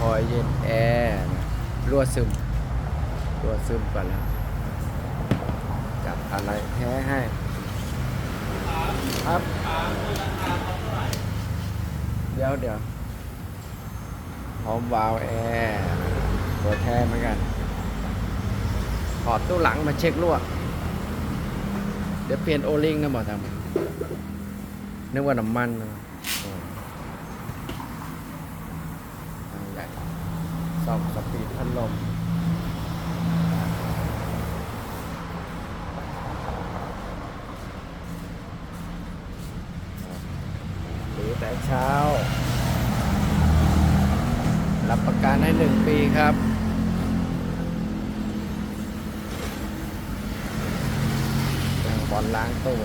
คอยเย็นแอร์รั่วซึมรั่วซึมก่อนแล้วจัดอะไรแท้ให้ครับเดี๋ยวเดี๋ยวพร้อมวาวแอร์ตัวแท้เหมือนกันถอดตู้หลังมาเช็ครั่ว เดี๋ยวเปลี่ยนโอลิงนะบอทำนึกว่าน้ำมันนะโอ้ทางใหญ่ ซ่อมสปีดพัดลมหรือแต่เช้า รับประกันให้หนึ่งปีครับบอลล้างตู้